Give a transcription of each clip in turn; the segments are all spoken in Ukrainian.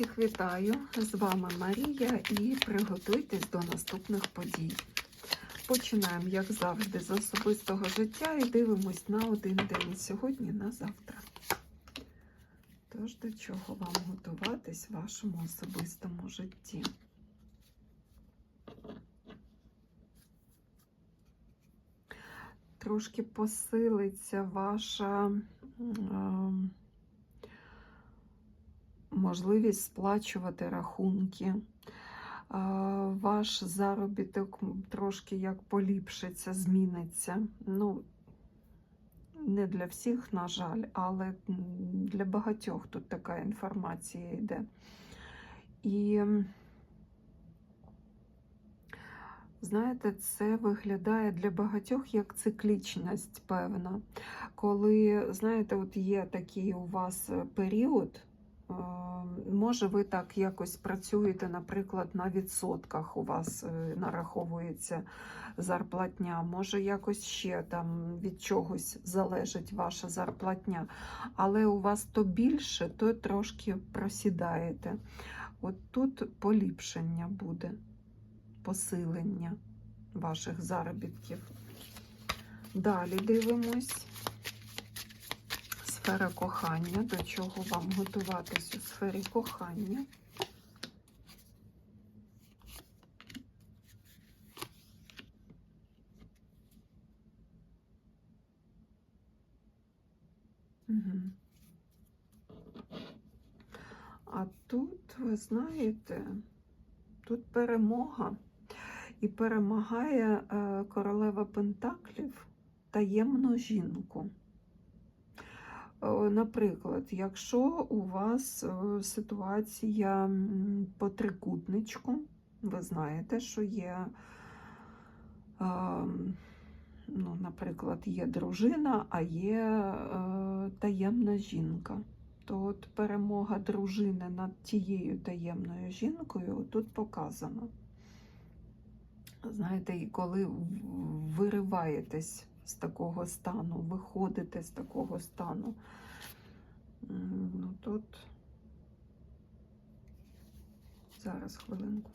Всіх вітаю! З вами Марія і приготуйтесь до наступних подій. Починаємо, як завжди, з особистого життя і дивимось на один день сьогодні на завтра. Тож, до чого вам готуватись в вашому особистому житті? Трошки посилиться ваша. ем, можливість сплачувати рахунки. Ваш заробіток трошки як поліпшиться, зміниться. Ну, не для всіх, на жаль, але для багатьох тут така інформація йде. І знаєте, це виглядає для багатьох як циклічність певна. Коли, знаєте, от є такий у вас е, період. Може, ви так якось працюєте, наприклад, на відсотках у вас е, нараховується зарплатня, може, якось ще там від чогось залежить ваша зарплатня, але у вас то більше, то трошки просідаєте. От тут поліпшення буде, посилення ваших заробітків. Далі дивимось сфера кохання, до чого вам готуватись у сфері кохання. А тут, ви знаєте, тут перемога. І перемагає е, королева Пентаклів таємну жінку. Е, Наприклад, якщо у вас е, ситуація по трикутничку, ви знаєте, що є, е, ну, наприклад, є дружина, а є таємна жінка. То от перемога дружини над тією таємною жінкою тут показана. Знаєте, і коли вириваєтесь з такого стану, виходите з такого стану. Ну тут зараз хвилинку.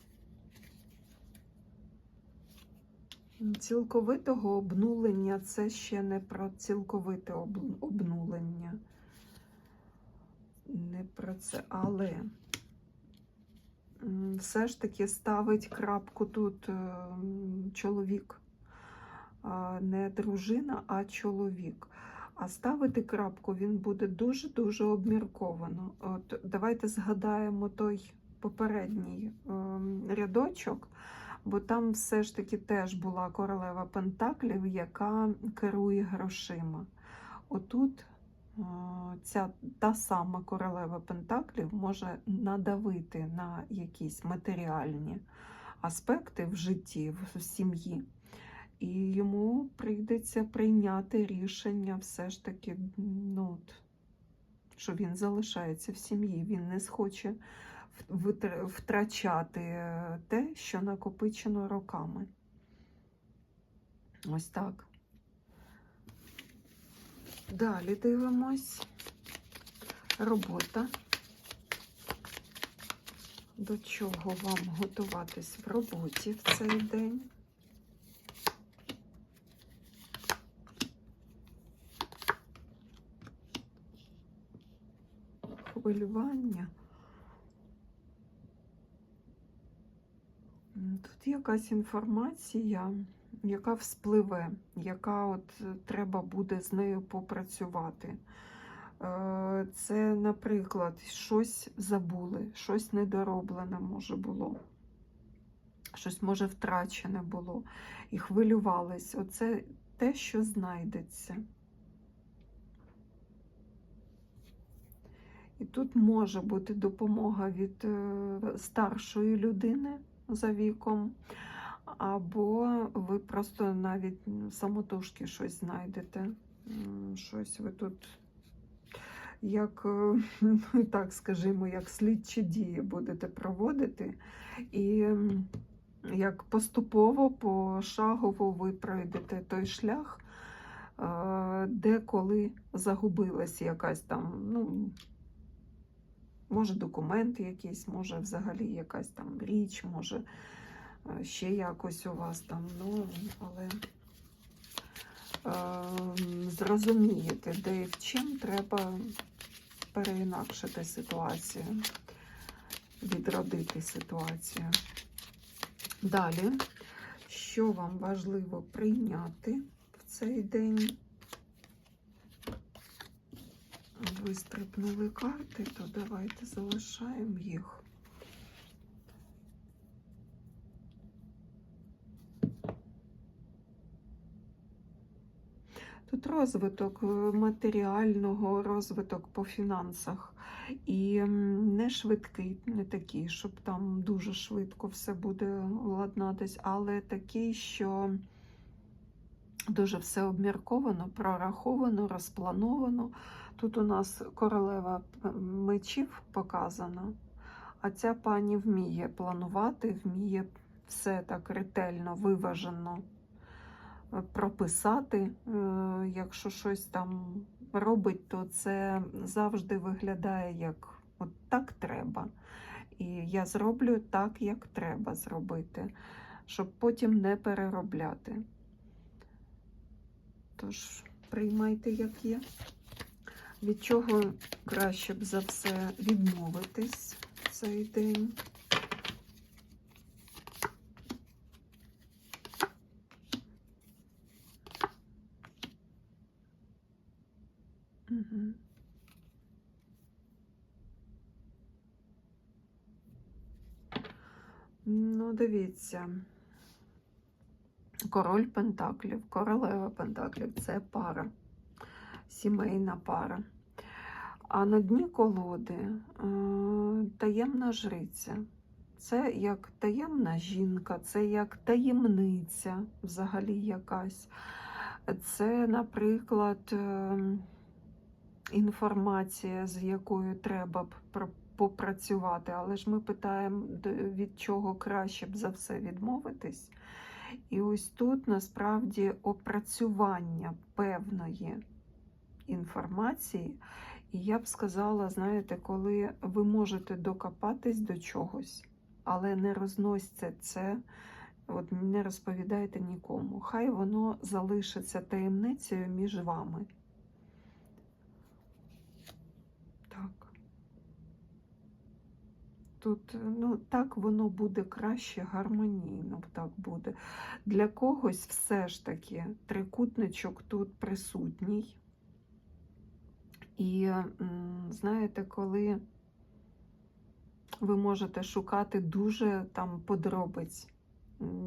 Цілковитого обнулення це ще не про цілковите обнулення. Не про це, але все ж таки ставить крапку тут е, чоловік не дружина, а чоловік. А ставити крапку він буде дуже-дуже обмірковано. От давайте згадаємо той попередній ем, рядочок, бо там все ж таки теж була королева Пентаклів, яка керує грошима. Отут е, ця та сама королева Пентаклів може надавити на якісь матеріальні аспекти в житті, в сім'ї. І йому прийдеться прийняти рішення все ж таки, ну, що він залишається в сім'ї. Він не схоче втрачати те, що накопичено роками. Ось так. Далі дивимось. Робота. До чого вам готуватись в роботі в цей день? Хвилювання. Тут якась інформація, яка вспливе, яка от е, треба буде з нею попрацювати. Е, Це, наприклад, щось забули, щось недороблене може було, щось може втрачене було, і хвилювались. Оце те, що знайдеться. І тут може бути допомога від е, старшої людини за віком, або ви просто навіть самотужки щось знайдете. Щось ви тут, як, е, ну, так скажімо, як слідчі дії будете проводити. І як поступово, пошагово ви пройдете той шлях, е, де коли загубилась якась там, ну, Може документ якийсь, може взагалі якась там річ, може е, ще якось у вас там, ну, але е, зрозумієте, де і в чим треба переінакшити ситуацію, відродити ситуацію. Далі, що вам важливо прийняти в цей день? Вистрипнули карти, то давайте залишаємо їх. Тут розвиток е, матеріального, розвиток по фінансах. І не швидкий, не такий, щоб там дуже швидко все буде ладнатись, але такий, що дуже все обмірковано, прораховано, розплановано. Тут у нас королева мечів показана, а ця пані вміє планувати, вміє все так ретельно, виважено е, прописати. Е, Якщо щось там робить, то це завжди виглядає як от так треба. І я зроблю так, як треба зробити, щоб потім не переробляти. Тож, приймайте, як є. Від чого краще б за все відмовитись цей день? Угу. Ну, дивіться. Король Пентаклів, королева Пентаклів це пара, сімейна пара. А на дні колоди е, таємна жриця. Це як таємна жінка, це як таємниця взагалі якась. Це, наприклад, е, інформація, з якою треба б попрацювати. Але ж ми питаємо, від чого краще б за все відмовитись. І ось тут насправді опрацювання певної інформації. І я б сказала, знаєте, коли ви можете докопатись до чогось, але не розносьте це, от не розповідайте нікому. Хай воно залишиться таємницею між вами. Так. Тут, ну, так воно буде краще, гармонійно так буде. Для когось все ж таки трикутничок тут присутній. І знаєте, коли ви можете шукати дуже там подробиць.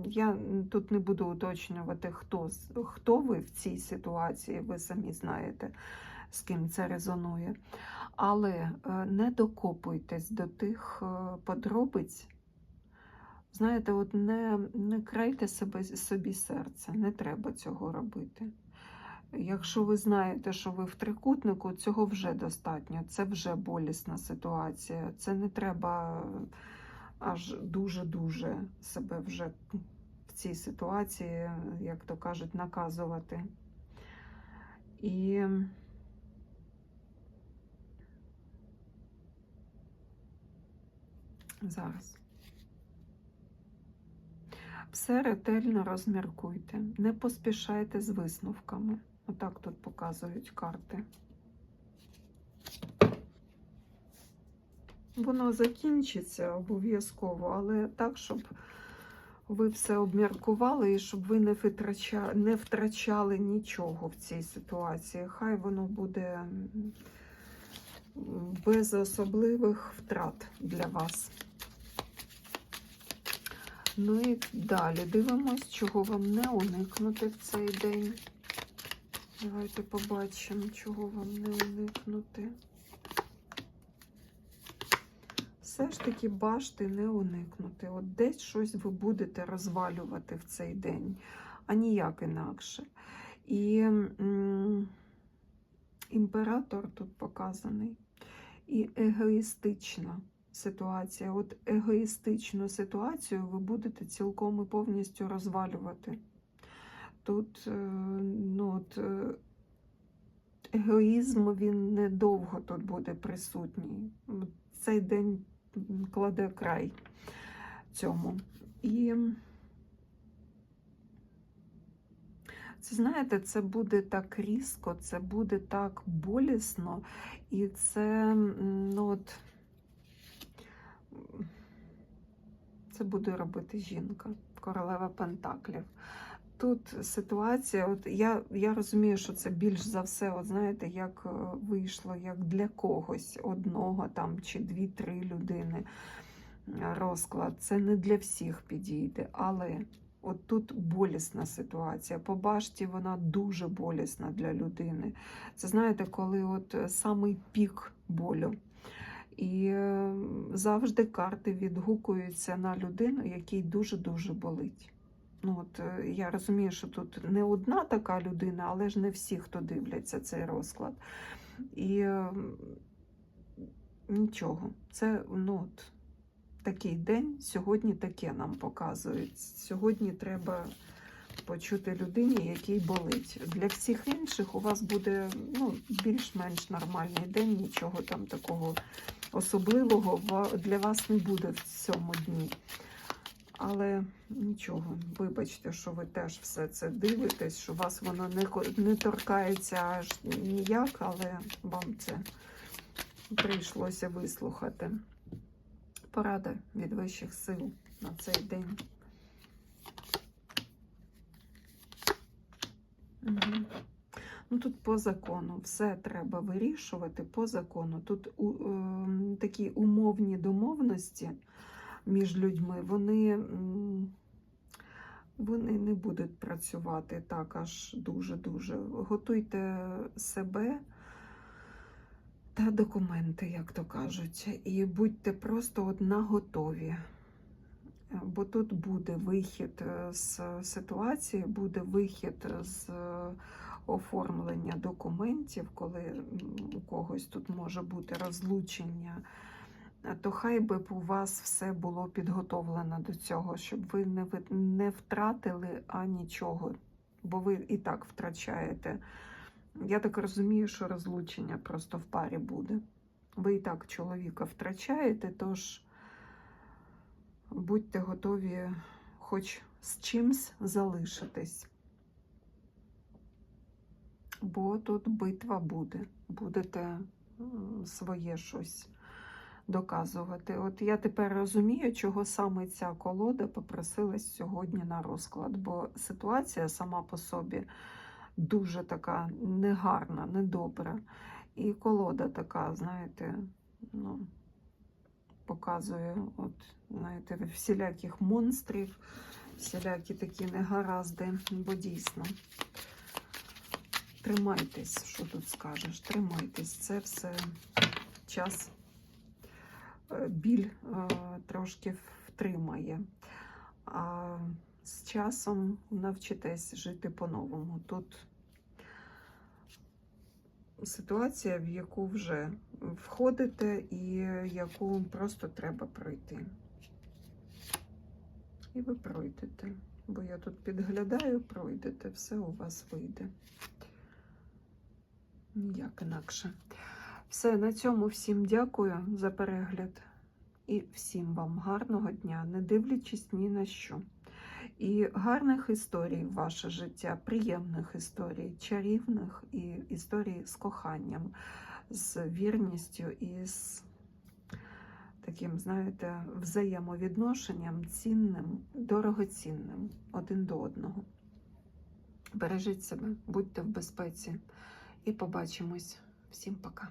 Я тут не буду уточнювати, хто, хто ви в цій ситуації, ви самі знаєте, з ким це резонує. Але е, не докопуйтесь до тих е, подробиць. Знаєте, от не, не крайте себе, собі серце, не треба цього робити. Якщо ви знаєте, що ви в трикутнику, цього вже достатньо. Це вже болісна ситуація. Це не треба аж дуже-дуже себе вже в цій ситуації, як то кажуть, наказувати. І зараз. Все ретельно розміркуйте, не поспішайте з висновками. Отак тут показують карти. Воно закінчиться обов'язково, але так, щоб ви все обміркували і щоб ви не витрачали, не втрачали нічого в цій ситуації. Хай воно буде без особливих втрат для вас. Ну і далі дивимось, чого вам не уникнути в цей день. Давайте побачимо, чого вам не уникнути. Все ж таки башти не уникнути. От десь щось ви будете розвалювати в цей день, а ніяк інакше. І імператор тут показаний. І егоїстична ситуація. От егоїстичну ситуацію ви будете цілком і повністю розвалювати. Тут е, ну, от, е, егоїзм він недовго тут буде присутній. Цей день кладе край цьому. І це знаєте, це буде так різко, це буде так болісно, і це ну от. Це буде робити жінка, королева Пентаклів. Тут ситуація, от я, я розумію, що це більш за все, от знаєте, як е, вийшло, як для когось одного там чи дві-три людини е, розклад. Це не для всіх підійде, але от тут болісна ситуація. По башті вона дуже болісна для людини. Це знаєте, коли от е, самий пік болю. І завжди карти відгукуються на людину, якій дуже-дуже болить. Ну, от, е, я розумію, що тут не одна така людина, але ж не всі, хто дивляться цей розклад. І е, нічого, це ну, от, такий день, сьогодні таке нам показують. Сьогодні треба почути людині, який болить. Для всіх інших у вас буде ну, більш-менш нормальний день, нічого там такого особливого для вас не буде в цьому дні. Але нічого, вибачте, що ви теж все це дивитесь, що вас воно не, не торкається аж ніяк, але вам це прийшлося вислухати. Порада від вищих сил на цей день. Угу. Ну тут по закону все треба вирішувати по закону. Тут у, е, такі умовні домовності між людьми, вони, вони не будуть працювати так аж дуже-дуже. Готуйте себе та документи, як то кажуть, і будьте просто от. Е, Бо тут буде вихід е, з ситуації, буде вихід з оформлення документів, коли у когось тут може бути розлучення, то хай би б у вас все було підготовлено до цього, щоб ви не, не втратили а нічого, бо ви і так втрачаєте. Я так розумію, що розлучення просто в парі буде. Ви і так чоловіка втрачаєте, тож будьте готові хоч з чимсь залишитись. Бо тут битва буде. Будете своє щось доказувати. От я тепер розумію, чого саме ця колода попросилась сьогодні на розклад, бо ситуація сама по собі дуже така негарна, недобра. І колода така, знаєте, ну, показує, от, знаєте, всіляких монстрів, всілякі такі негаразди, бо дійсно. Тримайтесь, що тут скажеш, тримайтесь. Це все час біль е, трошки втримає. А з часом навчитесь жити по-новому. Тут ситуація, в яку вже входите і яку просто треба пройти. І ви пройдете. Бо я тут підглядаю, пройдете, все у вас вийде. Ніяк інакше. Все, на цьому всім дякую за перегляд. І всім вам гарного дня, не дивлячись ні на що. І гарних історій в ваше життя, приємних історій, чарівних і історій з коханням, з вірністю і з таким, знаєте, взаємовідношенням цінним, дорогоцінним один до одного. Бережіть себе, будьте в безпеці і побачимось. Всім пока.